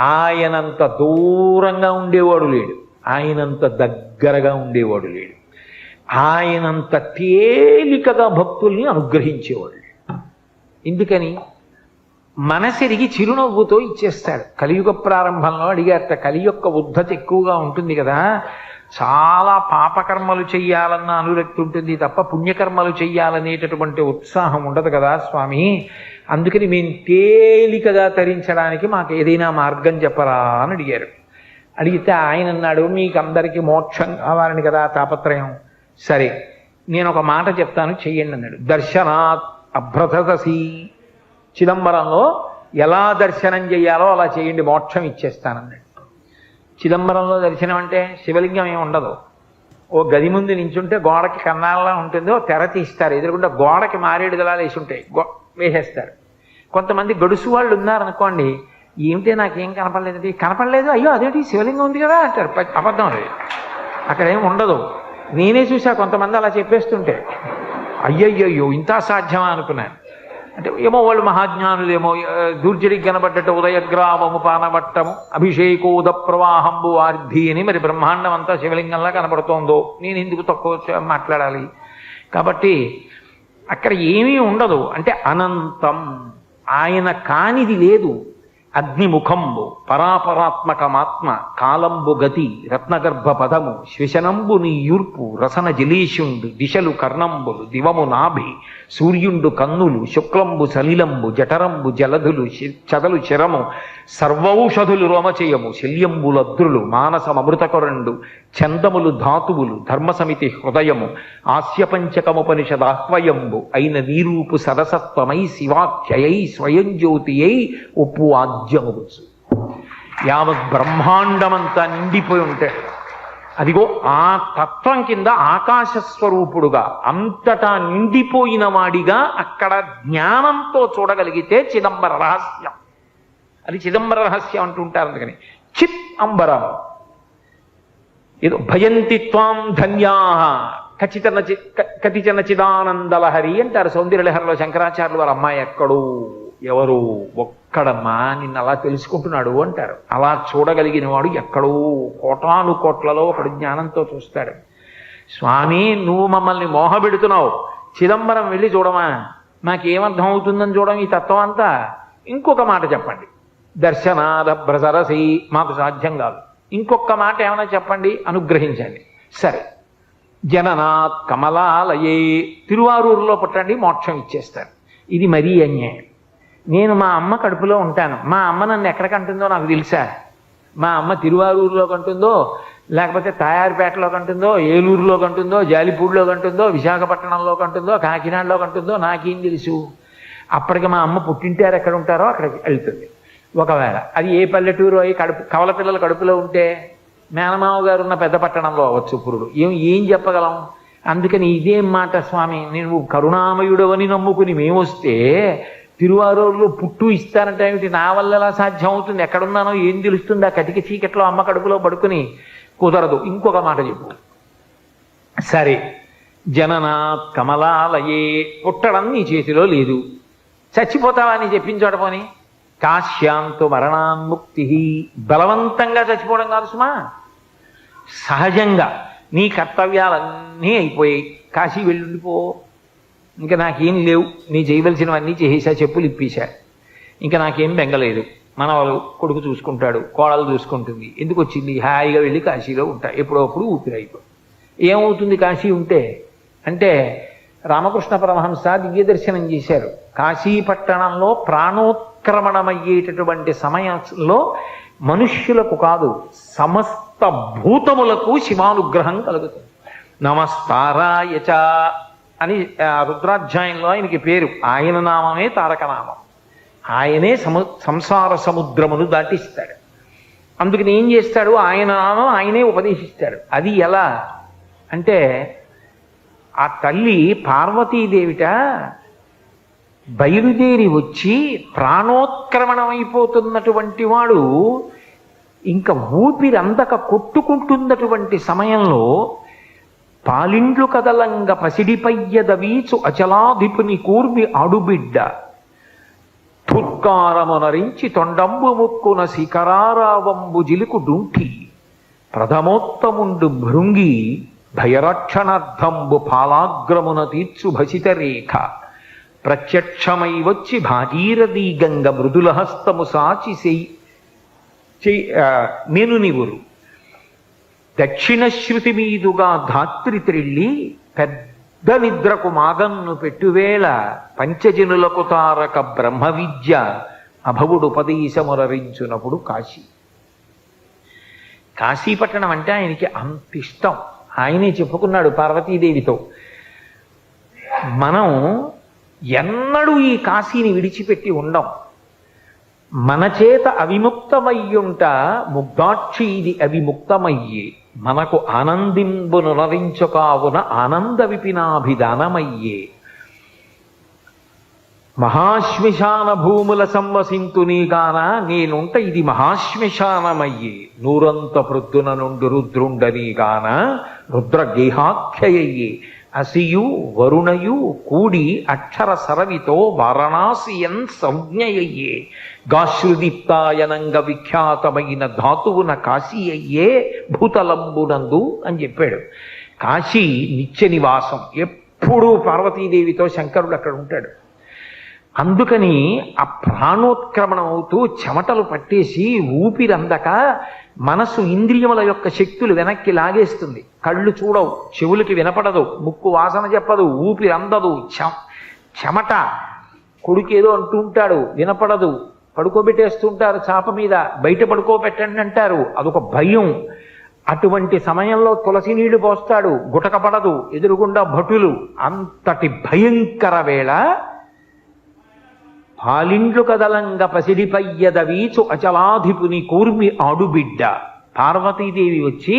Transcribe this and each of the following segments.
ఆయనంత దూరంగా ఉండేవాడు లేడు. ఆయనంత దగ్గరగా ఉండేవాడు లేడు. ఆయనంత తేలికగా భక్తుల్ని అనుగ్రహించేవాడు ఎందుకని? మనసిరిగి చిరునవ్వుతో ఇచ్చేస్తాడు. కలియుగ ప్రారంభంలో అడిగారట కలి యొక్క ఉద్ధత ఎక్కువగా ఉంటుంది కదా. చాలా పాపకర్మలు చెయ్యాలన్న అనురక్తి ఉంటుంది తప్ప పుణ్యకర్మలు చెయ్యాలనేటటువంటి ఉత్సాహం ఉండదు కదా స్వామి. అందుకని మేము తేలికగా తరించడానికి మాకు ఏదైనా మార్గం చెప్పరా అని అడిగారు. అడిగితే ఆయన అన్నాడు మీకు అందరికీ మోక్షం కావాలని కదా తాపత్రయం. సరే నేను ఒక మాట చెప్తాను చెయ్యండి అన్నాడు. దర్శనాత్ అభ్రతసి చిదంబరంలో ఎలా దర్శనం చేయాలో అలా చేయండి మోక్షం ఇచ్చేస్తానన్నాడు. చిదంబరంలో దర్శనం అంటే శివలింగం ఏమి ఉండదు. ఓ గది ముందు నించుంటే గోడకి కన్నాళ్ళ ఉంటుందో తెర తీస్తారు. ఎదురుకుండా గోడకి మారేడు దళాలు వేసి ఉంటాయి. గో వేసేస్తారు. కొంతమంది గడుసు వాళ్ళు ఉన్నారనుకోండి ఏమిటే నాకేం కనపడలేదు? కనపడలేదు? అయ్యో అదేంటి? శివలింగం ఉంది కదా అంటారు. అబద్ధం అది. అక్కడ ఏం ఉండదు. నేనే చూసా కొంతమంది అలా చెప్పేస్తుంటే అయ్యయ్యో ఇంత సాధ్యమా అనుకున్నాను అంటే ఏమో వాళ్ళు మహాజ్ఞానులేమో ఆ, దూర్జడికి కనబడ్డట్టు ఉదయగ్రామము పానవట్టము అభిషేకోద ప్రవాహంబు ఆర్ధి అని మరి బ్రహ్మాండం అంతా శివలింగంలా కనబడుతోందో నేను ఎందుకు తక్కువ మాట్లాడాలి? కాబట్టి అక్కడ ఏమీ ఉండదు. అంటే అనంతం. ఆయన కానిది లేదు. అగ్నిముఖంబు పరాపరాత్మకమాత్మ కాలంబు గతి రత్నగర్భ పదము శ్వశనంబు యూర్పు రసన జలీషుండు దిశలు కర్ణంబులు దివము నాభి సూర్యుండు కన్నులు శుక్లంబు సలిలంబు జఠరంబు జలధులు చదలు శరము సర్వౌషధులు రోమచేయము శల్యంబులద్రులు మానసమృతకొరండు చందములు ధాతువులు ధర్మసమితి హృదయము ఆస్యపంచకముపనిషదాహ్వయంబు అయిన నీరూపు సరసత్వమై శివాఖ్యయై స్వయం జ్యోతియై ఉప్పు ఆద్యమువచ్చు యావత్ బ్రహ్మాండమంతా నిండిపోయి ఉంటాడు అదిగో ఆ తత్వం కింద ఆకాశస్వరూపుడుగా అంతటా నిండిపోయిన వాడిగా అక్కడ జ్ఞానంతో చూడగలిగితే చిదంబర రహస్యం. అది చిదంబర రహస్యం అంటుంటారు అందుకని. చిత్ అంబరం. ఏదో భయంతి త్వాం ధన్యా. ఖచ్చితన చి- కతిచన చిదానందలహరి అంటారు సౌందర్యలహరిలో శంకరాచార్యులు వారు అమ్మాయి ఎక్కడు? ఎవరు? ఒక్కడమ్మా నిన్ను అలా తెలుసుకుంటున్నాడు అంటారు. అలా చూడగలిగిన వాడు ఎక్కడో కోటాను కోట్లలో ఒకడు జ్ఞానంతో చూస్తాడు. స్వామి నువ్వు మమ్మల్ని మోహబెడుతున్నావు. చిదంబరం వెళ్ళి చూడమా? నాకేమర్థం అవుతుందని చూడడం ఈ తత్వం అంతా. ఇంకొక మాట చెప్పండి. దర్శనాద బ్రసరసి మాకు సాధ్యం కాదు. ఇంకొక మాట ఏమైనా చెప్పండి? అనుగ్రహించండి. సరే. జననాత్ కమలాలయే తిరువారూరులో పుట్టండి మోక్షం ఇచ్చేస్తారు. ఇది మరీ అన్యాయం. నేను మా అమ్మ కడుపులో ఉంటాను. మా అమ్మ నన్ను ఎక్కడ కంటుందో నాకు తెలుసా? మా అమ్మ తిరువారూరులో కంటుందో లేకపోతే తయారుపేటలో కంటుందో ఏలూరులో కంటుందో జాలిపూడిలో కంటుందో విశాఖపట్నంలో కంటుందో కాకినాడలో కంటుందో నాకేం తెలుసు? అప్పటికి మా అమ్మ పుట్టింటారు ఎక్కడ ఉంటారో అక్కడికి వెళ్తుంది. ఒకవేళ. అది ఏ పల్లెటూరు అయి కడుపు కవల పిల్లల కడుపులో ఉంటే మేనమావ గారు ఉన్న పెద్ద పట్టణంలో అవ్వచ్చు పురుడు. ఏం ఏం చెప్పగలం? అందుకని ఇదేం మాట స్వామి నేను కరుణామయుడవని నమ్ముకుని మేమొస్తే తిరువారూరులో పుట్టు ఇస్తానంటే ఏమిటి? నా వల్ల ఎలా సాధ్యం అవుతుంది ఎక్కడున్నానో ఏం తెలుస్తుంది? ఆ కటిక చీకట్లో అమ్మ కడుపులో పడుకుని కుదరదు. ఇంకొక మాట చెప్పు. సరే జననాత్ కమలాలయే పుట్టడం నీ చేతిలో లేదు. చచ్చిపోతావా? అని చెప్పించోటపోని కాశ్యాంతు మరణాన్ముక్తి బలవంతంగా చచ్చిపోవడం కాదు సుమా. సహజంగా నీ కర్తవ్యాలన్నీ అయిపోయాయి. కాశీ వెళ్ళిపో ఇంకా నాకేం లేవు. నీ చేయవలసినవన్నీ చేసేసా చెప్పులు ఇప్పేశా ఇంకా నాకేం బెంగలేదు. మనవాళ్ళు కొడుకు చూసుకుంటాడు కోడలు చూసుకుంటుంది. ఎందుకు వచ్చింది హాయిగా వెళ్ళి కాశీలో ఉంటా. ఎప్పుడప్పుడు ఊపిరైపో ఏమవుతుంది కాశీ ఉంటే? అంటే రామకృష్ణ పరమహంస దివ్య దర్శనం చేశారు. కాశీ పట్టణంలో ప్రాణోత్క్రమణమయ్యేటటువంటి సమయంలో మనుష్యులకు కాదు సమస్త భూతములకు శివానుగ్రహం కలుగుతుంది. నమస్తారాయచ అని రుద్రాధ్యాయంలో ఆయనకి పేరు. ఆయన నామమే తారక నామం ఆయనే సము సంసార సముద్రమును దాటిస్తాడు. అందుకని ఏం చేస్తాడు? ఆయన నామం ఆయనే ఉపదేశిస్తాడు. అది ఎలా? అంటే ఆ తల్లి పార్వతీదేవిట బయలుదేరి వచ్చి ప్రాణోత్క్రమణమైపోతున్నటువంటి వాడు ఇంకా ఊపిరంతక కొట్టుకుంటున్నటువంటి సమయంలో పాలిండ్లు కదలంగ పసిడిపయ్యద వీచు అచలాధిపుని కూర్మి ఆడుబిడ్డ. తుత్కారమునరించి తొండంబు ముక్కున శిఖరారావంబు జిలుకు డుంఠి. ప్రథమోత్తముండు భృంగి భయరక్షణార్థంబు పాలాగ్రమున తీర్చు భసిత రేఖ. ప్రత్యక్షమై వచ్చి భాగీరథీ గంగ మృదులహస్తము సాచి చెయ్యి ఆ, నేను నివురు. దక్షిణ శృతి మీదుగా ధాత్రి త్రిల్లి పెద్ద నిద్రకు మాగన్ను పెట్టువేళ పంచజనులకు తారక బ్రహ్మ విద్య అభవుడు ఉపదేశమురరించునప్పుడు కాశీ. కాశీపట్టణం అంటే ఆయనకి అంత ఇష్టం ఆయనే చెప్పుకున్నాడు పార్వతీదేవితో మనం ఎన్నడూ ఈ కాశీని విడిచిపెట్టి ఉండం. మన చేత అవిముక్తమయ్యుంట ముగ్ధాక్షి ఇది అవిముక్తమయ్యే. మనకు ఆనందింబును నరించుకావున ఆనంద విపినాభిదానమయ్యే మహాశ్మశాన భూముల సంవసింతునీగాన నేనుంట ఇది మహాశ్మిశానమయ్యే. నూరంత ప్రొద్దున నుండి రుద్రుండనీగాన రుద్రగేహాఖ్యయ్యే అసియు వరుణయు కూడి అక్షర సరవితో వారణాసియన్ సంజ్ఞయ్యే గాశ్రుదీప్తాయనంగ విఖ్యాతమైన ధాతువున కాశీ అయ్యే భూతలంబునందు అని చెప్పాడు. కాశీ నిత్య నివాసం. ఎప్పుడూ పార్వతీదేవితో శంకరుడు అక్కడ ఉంటాడు. అందుకని ఆ ప్రాణోత్క్రమణం అవుతూ చెమటలు పట్టేసి ఊపిరందక మనసు ఇంద్రియముల యొక్క శక్తులు వెనక్కి లాగేస్తుంది. కళ్ళు చూడవు చెవులకి వినపడదు ముక్కు వాసన చెప్పదు ఊపిరందదు చె చెమట కొడుకేదో అంటుంటాడు వినపడదు. పడుకోబెట్టేస్తుంటారు చాప మీద బయట పడుకోబెట్టండి అంటారు. అదొక భయం. అటువంటి సమయంలో తులసి నీళ్ళు పోస్తాడు గుటకపడదు ఎదురుగుండా భటులు. అంతటి భయంకర వేళ పాలిండ్లు కదలంగ పసిడిపయ్యదవీచు అచలాధిపుని కూర్మి ఆడుబిడ్డ పార్వతీదేవి వచ్చి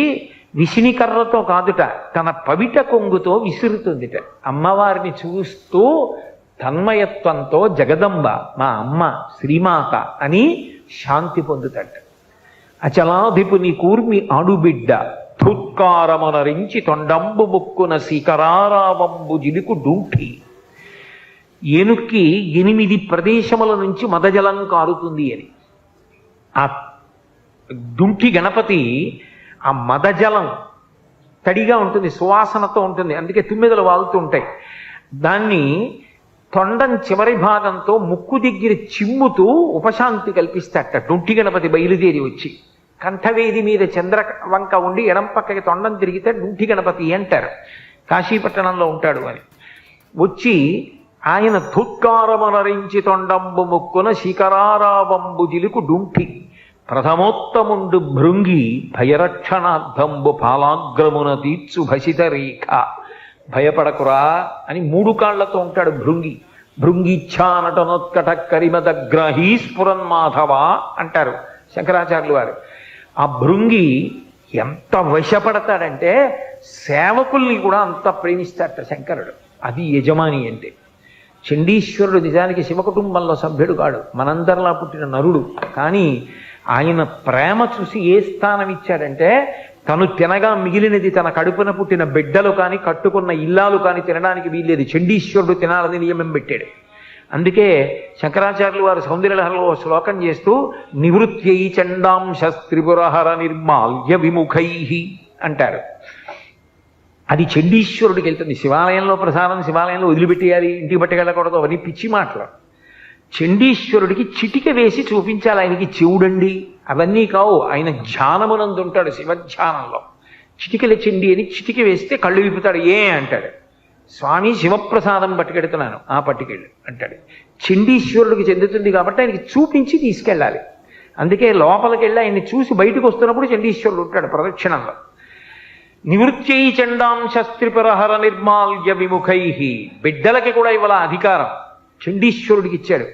విసినికర్రతో కాదుట తన పవిట కొంగుతో విసురుతుందిట అమ్మవారిని చూస్తూ తన్మయత్వంతో జగదంబ మా అమ్మ శ్రీమాత అని శాంతి పొందుతట అచలాధిపుని కూర్మి ఆడుబిడ్డ ధుత్కారమునరించి తొండంబు ముక్కున శిఖరారావంబు జిలుకు డూంఠి ఏనుక్కి ఎనిమిది ప్రదేశముల నుంచి మదజలం కారుతుంది అని. ఆ దుంటి గణపతి ఆ మదజలం తడిగా ఉంటుంది సువాసనతో ఉంటుంది అందుకే తుమ్మెదలు వాలుతూ ఉంటాయి దాన్ని తొండం చివరి భాగంతో ముక్కు దగ్గర చిమ్ముతూ ఉపశాంతి కల్పిస్తాట డొంటి గణపతి బయలుదేరి వచ్చి కంఠవేది మీద చంద్ర వంక ఉండి ఎడం పక్కకి తొండం తిరిగితే డుంటి గణపతి అంటారు. కాశీపట్టణంలో ఉంటాడు అని వచ్చి ఆయన ధుత్కారమనరించి తొండంబు ముక్కున శిఖరారావంబు జిలుకు డుంఠి. ప్రథమోత్తముండు భృంగి భయరక్షణార్థంబు పాలాగ్రమున తీర్చు భసిత రేఖ. భయపడకురా అని మూడు కాళ్ళతో ఉంటాడు భృంగి. భృంగిచ్ఛానటనోత్కట కరిమదగ్రహీ స్ఫురన్మాధవ అంటారు శంకరాచార్యులు వారు. ఆ భృంగి ఎంత వశపడతాడంటే సేవకుల్ని కూడా అంత ప్రేమిస్తాడట శంకరుడు. అది యజమాని అంటే. చండీశ్వరుడు నిజానికి శివ కుటుంబంలో సభ్యుడు కాడు. మనందరిలా పుట్టిన నరుడు. కానీ ఆయన ప్రేమ చూసి ఏ స్థానం ఇచ్చాడంటే తను తినగా మిగిలినది తన కడుపున పుట్టిన బిడ్డలు కానీ కట్టుకున్న ఇల్లాలు కానీ తినడానికి వీల్లేదు. చండీశ్వరుడు తినాలని నియమం పెట్టాడు. అందుకే శంకరాచార్యులు వారు సౌందర్యలహరలో శ్లోకం చేస్తూ నివృత్యై చండాం శస్త్రిపురహర నిర్మాల్య విముఖై అంటారు. అది చండీశ్వరుడికి వెళ్తుంది. శివాలయంలో ప్రసాదం శివాలయంలో వదిలిపెట్టేయాలి ఇంటికి పట్టుకెళ్ళకూడదు అవన్నీ పిచ్చి మాటలు. చండీశ్వరుడికి చిటిక వేసి చూపించాలి. ఆయనకి చెవుడండి. అవన్నీ కావు. ఆయన ధ్యానమునందు ఉంటాడు శివధ్యానంలో. చిటికల చెండి అని చిటిక వేస్తే కళ్ళు విప్పుతాడు. ఏ అంటాడు. స్వామి శివప్రసాదం పట్టుకెడుతున్నాను. ఆ పట్టుకెళ్ళు అంటాడు. చండీశ్వరుడికి చెందుతుంది కాబట్టి ఆయనకి చూపించి తీసుకెళ్ళాలి. అందుకే లోపలికి వెళ్ళి ఆయన్ని చూసి బయటకు వస్తున్నప్పుడు చండీశ్వరుడు ఉంటాడు ప్రదక్షిణంలో. నివృత్యై చండాంశస్త్రిపురహర నిర్మాల్య విముఖై. బిడ్డలకి కూడా ఇవాళ అధికారం. చండీశ్వరుడికి ఇచ్చాడు.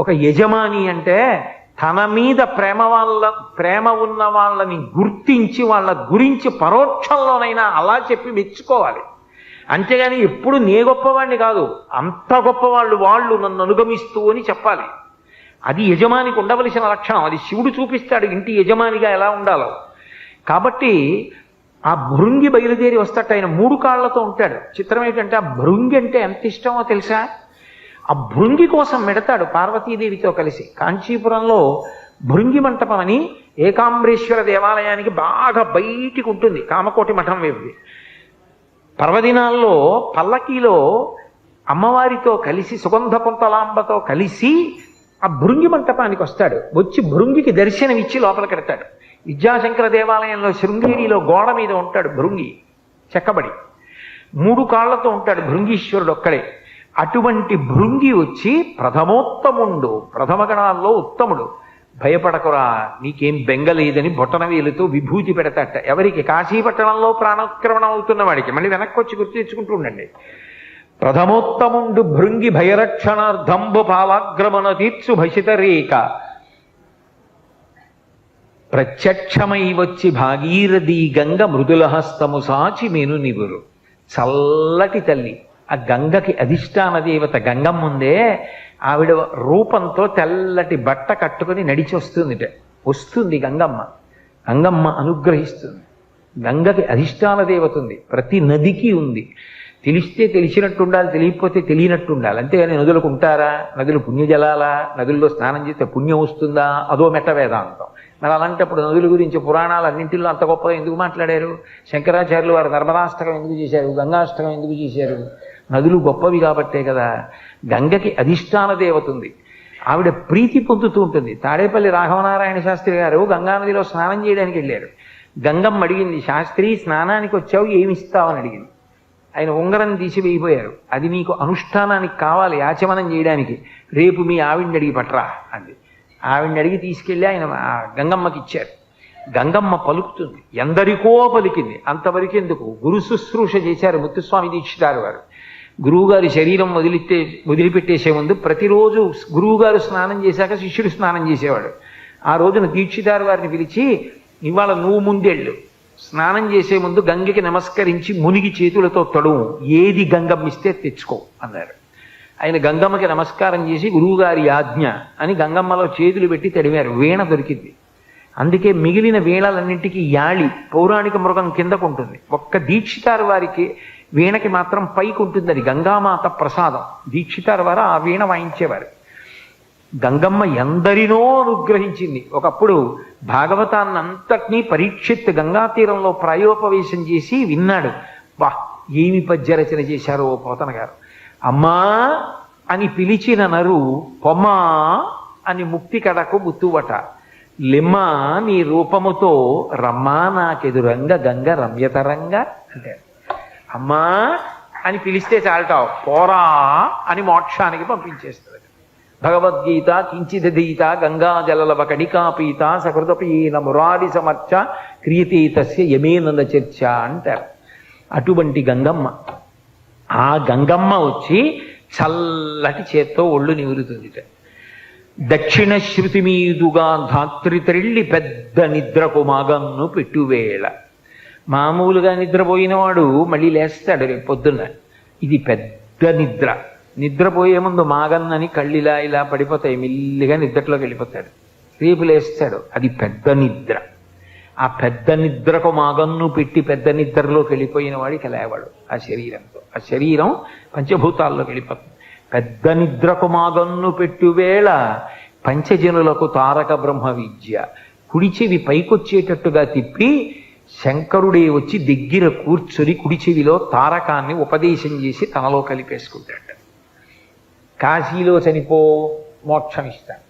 ఒక యజమాని అంటే తన మీద ప్రేమ వాళ్ళ ప్రేమ ఉన్న వాళ్ళని గుర్తించి వాళ్ళ గురించి పరోక్షంలోనైనా అలా చెప్పి మెచ్చుకోవాలి. అంతేగాని ఎప్పుడు నే గొప్పవాణ్ణి కాదు అంత గొప్పవాళ్ళు వాళ్ళు నన్ను అనుగమిస్తూ అని చెప్పాలి. అది యజమానికి ఉండవలసిన లక్షణం. అది శివుడు చూపిస్తాడు ఇంటి యజమానిగా ఎలా ఉండాలో. కాబట్టి ఆ భృంగి బయలుదేరి వస్తట ఆయన మూడు కాళ్ళతో ఉంటాడు. చిత్రం ఏంటంటే ఆ భృంగి అంటే ఎంత ఇష్టమో తెలుసా? ఆ భృంగి కోసం మెడతాడు పార్వతీదేవితో కలిసి. కాంచీపురంలో భృంగి మంటపం అని ఏకాంబరేశ్వర దేవాలయానికి బాగా బయటికి ఉంటుంది. కామకోటి మఠం వేపుది పర్వదినాల్లో పల్లకీలో అమ్మవారితో కలిసి సుగంధ కుంతలాంబతో కలిసి ఆ భృంగి మంటపానికి వస్తాడు. వచ్చి భృంగికి దర్శనం ఇచ్చి లోపలికి వెడతాడు విద్యాశంకర దేవాలయంలో శృంగేరిలో గోడ మీద ఉంటాడు భృంగి చెక్కబడి. మూడు కాళ్ళతో ఉంటాడు భృంగీశ్వరుడు ఒక్కడే. అటువంటి భృంగి వచ్చి ప్రథమోత్తముండు ప్రథమ గణాల్లో ఉత్తముడు. భయపడకురా నీకేం బెంగలేదని బొట్టనవేలుతో విభూతి పెడతాట. ఎవరికి? కాశీపట్టణంలో ప్రాణోత్క్రమణం అవుతున్న వాడికి. మళ్ళీ వెనక్కి వచ్చి గుర్తు తెచ్చుకుంటూ ఉండండి. ప్రథమోత్తముండు భృంగి భయరక్షణార్థంబు పాలాగ్రమణ తీర్చు భసిత రేఖ. ప్రత్యక్షమై వచ్చి భాగీరథి గంగ మృదులహస్తము సాచి మేను నిగురు చల్లటి తల్లి ఆ గంగకి అధిష్టాన దేవత గంగమ్మ ఉందే ఆవిడ రూపంతో తెల్లటి బట్ట కట్టుకొని నడిచి వస్తుందిట వస్తుంది గంగమ్మ. గంగమ్మ అనుగ్రహిస్తుంది. గంగకి అధిష్టాన దేవత ఉంది. ప్రతి నదికి ఉంది. తెలిస్తే తెలిసినట్టు ఉండాలి తెలియకపోతే తెలియనట్టు ఉండాలి అంతేగాని నదులకు ఉంటారా? నదులు పుణ్యజలాలా? నదుల్లో స్నానం చేస్తే పుణ్యం వస్తుందా? అదో మెట్ట వేదాంతం. మరి అలాంటప్పుడు నదుల గురించి పురాణాలు అన్నింటిలో అంత గొప్పగా ఎందుకు మాట్లాడారు? శంకరాచార్యులు వారు నర్మదాష్టకం ఎందుకు చేశారు? గంగాష్టకం ఎందుకు చేశారు? నదులు గొప్పవి కాబట్టే కదా. గంగకి అధిష్టాన దేవత ఉంది. ఆవిడ ప్రీతి పొందుతూ ఉంటుంది. తాడేపల్లి రాఘవనారాయణ శాస్త్రి గారు గంగానదిలో స్నానం చేయడానికి వెళ్ళారు. గంగమ్మ అడిగింది శాస్త్రి స్నానానికి వచ్చావు ఏమి ఇస్తావని అడిగింది. ఆయన ఉంగరం తీసి వేయిపోయారు. అది నీకు అనుష్ఠానానికి కావాలి ఆచమనం చేయడానికి. రేపు మీ ఆవిడ్ని అడిగి పట్రా అంది. ఆవిడ్ని అడిగి తీసుకెళ్ళి ఆయన గంగమ్మకి ఇచ్చారు. గంగమ్మ పలుకుతుంది. ఎందరికో పలికింది. అంతవరకు ఎందుకు? గురు శుశ్రూష చేశారు ముత్తుస్వామి దీక్షితారు వారు. గురువుగారి శరీరం వదిలితే వదిలిపెట్టేసే ముందు ప్రతిరోజు గురువుగారు స్నానం చేశాక శిష్యుడు స్నానం చేసేవాడు. ఆ రోజున దీక్షితారు వారిని పిలిచి ఇవాళ నువ్వు ముందెళ్ళు. స్నానం చేసే ముందు గంగకి నమస్కరించి మునిగి చేతులతో తడువు ఏది గంగమ్మిస్తే తెచ్చుకో అన్నారు. ఆయన గంగమ్మకి నమస్కారం చేసి గురువుగారి ఆజ్ఞ అని గంగమ్మలో చేతులు పెట్టి తడివారు వీణ దొరికింది. అందుకే మిగిలిన వీణలన్నింటికి యాళి పౌరాణిక మృగం కిందకు ఉంటుంది. ఒక్క దీక్షితారు వారికి వీణకి మాత్రం పైకి ఉంటుంది అది గంగామాత ప్రసాదం. దీక్షితారు వారు ఆ వీణ వాయించేవారు. గంగమ్మ ఎందరినో అనుగ్రహించింది. ఒకప్పుడు భాగవతాన్ని అంతటినీ పరీక్షిత్ గంగా తీరంలో ప్రాయోపవేశం చేసి విన్నాడు. వా ఏమి పద్య రచన చేశారో పోతన గారు అమ్మా అని పిలిచిన నరు పొమ్మా అని ముక్తి కడకు ముత్తువట. లిమ్మా నీ రూపముతో రమ్మా నాకెదురంగ గంగ రమ్యతరంగ అంటారు అమ్మా అని పిలిస్తే చాలటావు పోరా అని మోక్షానికి పంపించేస్తుంది. భగవద్గీత కించిదీత గంగాజలలవ కణికాపీత సకృతపీన మురారి సమర్చ క్రియతీతస్య యమేనంద చర్చ అంటారు. అటువంటి గంగమ్మ. ఆ గంగమ్మ వచ్చి చల్లటి చేత్తో ఒళ్ళు నివురుతుందిట దక్షిణ శృతి మీదుగా ధాత్రి త్రిళ్ళి పెద్ద నిద్రకు మాగన్ను పెట్టువేళ. మామూలుగా నిద్రపోయినవాడు మళ్ళీ లేస్తాడు రేపు పొద్దున్న. ఇది పెద్ద నిద్ర. నిద్రపోయే ముందు మాగన్నని కళ్ళిలా ఇలా పడిపోతాయి. మెల్లిగా నిద్రలోకి వెళ్ళిపోతాడు. రేపు లేస్తాడు. అది పెద్ద నిద్ర. ఆ పెద్ద నిద్రకు మాగన్ను పెట్టి పెద్ద నిద్రలోకి వెళ్ళిపోయిన వాడికి లేవాడు ఆ శరీరంతో. ఆ శరీరం పంచభూతాల్లోకి వెళ్ళిపోతుంది. పెద్ద నిద్రకు మాగన్ను పెట్టు వేళ పంచజనులకు తారక బ్రహ్మ విద్య. కుడి చెవి పైకొచ్చేటట్టుగా తిప్పి శంకరుడే వచ్చి దగ్గర కూర్చొని కుడి చెవిలో తారకాన్ని ఉపదేశం చేసి తనలో కలిపేసుకుంటాడు. కాశీలో చనిపో మోక్షం ఇస్తాడు.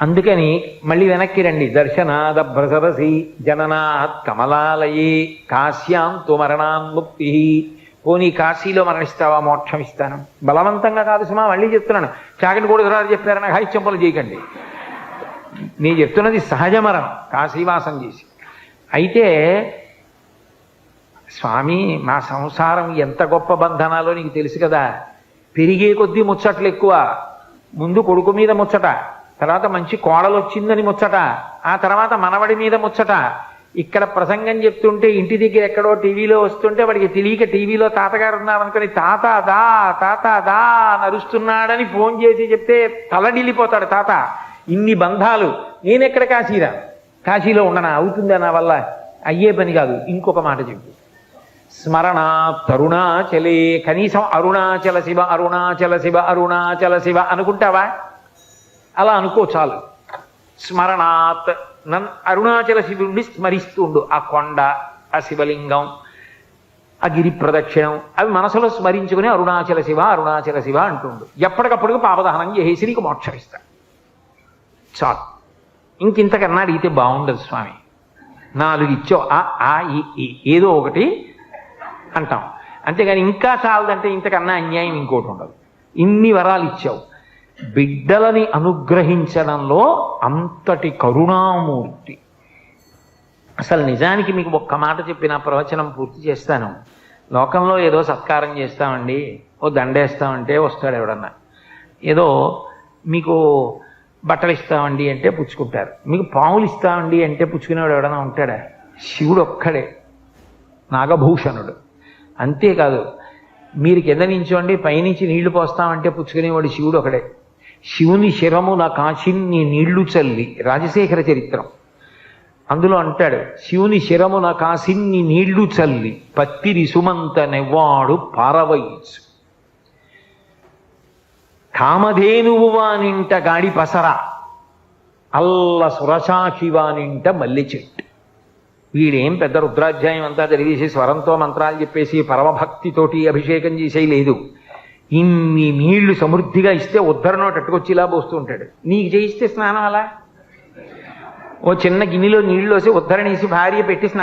అందుకని మళ్ళీ వెనక్కి రండి. దర్శనాదభ్రసరసి జననాత్ కమలాలయే కాశ్యాం తు మరణాన్ముక్తి పోనీ కాశీలో మరణిస్తావా? మోక్షం ఇస్తాను. బలవంతంగా కాదు సుమా మళ్ళీ చెప్తున్నాను. చాకటి కూడా చెప్పారని హైచెంపలు చేయకండి. నేను చెప్తున్నది సహజ మరణం కాశీవాసం చేసి. అయితే స్వామి మా సంసారం ఎంత గొప్ప బంధనాలో నీకు తెలుసు కదా. పెరిగే కొద్దీ ముచ్చట్లు ఎక్కువ. ముందు కొడుకు మీద ముచ్చట. తర్వాత మంచి కోడలు వచ్చిందని ముచ్చట. ఆ తర్వాత మనవడి మీద ముచ్చట. ఇక్కడ ప్రసంగం చెప్తుంటే ఇంటి దగ్గర ఎక్కడో టీవీలో వస్తుంటే వాడికి తెలియక టీవీలో తాతగారు ఉన్నారనుకుని తాత దా తాత దా నరుస్తున్నాడని ఫోన్ చేసి చెప్తే తలడిల్లిపోతాడు తాత. ఇన్ని బంధాలు. నేనెక్కడ కాశీరా? కాశీలో ఉండనా? అవుతుందా నా వల్ల? అయ్యే పని కాదు. ఇంకొక మాట చెప్పు. స్మరణ తరుణాచలే కనీసం అరుణాచల శివ అరుణాచల శివ అరుణాచల శివ అనుకుంటావా? అలా అనుకో చాలు. స్మరణాత్ నన్ అరుణాచల శివుడిని స్మరిస్తుండు ఆ కొండ ఆ శివలింగం ఆ గిరి ప్రదక్షిణం అవి మనసులో స్మరించుకుని అరుణాచల శివ అరుణాచల శివ అంటుండు ఎప్పటికప్పుడు పాపదహనం చేసి నీకు మోక్షం ఇస్తా చాలు ఇంకింతకన్నా అడిగితే బాగుండదు స్వామి. నాలుగు ఇచ్చావు ఆ ఆ ఈ ఈ ఏదో ఒకటి అంటాం. అంతేగాని ఇంకా చాలదంటే ఇంతకన్నా అన్యాయం ఇంకోటి ఉండదు. ఇన్ని వరాలు ఇచ్చావు. బిడ్డలని అనుగ్రహించడంలో అంతటి కరుణామూర్తి. అసలు నిజానికి మీకు ఒక్క మాట చెప్పిన ప్రవచనం పూర్తి చేస్తాను. లోకంలో ఏదో సత్కారం చేస్తామండి ఓ దండేస్తామంటే వస్తాడు ఎవడన్నా. ఏదో మీకు బట్టలు ఇస్తామండి అంటే పుచ్చుకుంటారు. మీకు పాములు ఇస్తామండి అంటే పుచ్చుకునేవాడు ఎవడన్నా ఉంటాడా? శివుడు ఒక్కడే నాగభూషణుడు. అంతేకాదు మీరు కింద నించోండి పైనుంచి నీళ్ళు పోస్తామంటే పుచ్చుకునేవాడు శివుడు ఒకడే. శివుని శిరమున కాశిన్ని నీళ్ళు చల్లి రాజశేఖర చరిత్రం. అందులో అంటాడు శివుని శిరమున కాసిన్ని నీళ్ళు చల్లి పత్తిరి సుమంత నెవ్వాడు పారవయించు. కామధేనువు వానింట గాడి పసర అల్ల సురశాఖి వానింట మల్లె చెట్టు. వీడేం పెద్ద రుద్రాధ్యాయం అంతా జరిగేసి స్వరంతో మంత్రాలు చెప్పేసి పరమభక్తితోటి అభిషేకం చేసే లేదు ఇన్ని నీళ్ళు సమృద్ధిగా ఇస్తే ఉద్ధరణ అట్టుకొచ్చి ఇలా పోస్తూ ఉంటాడు. నీకు చేయిస్తే స్నానం అలా? ఓ చిన్న గిన్నెలో నీళ్ళు వేసి ఉద్ధరణేసి భార్య పెట్టి స్నానం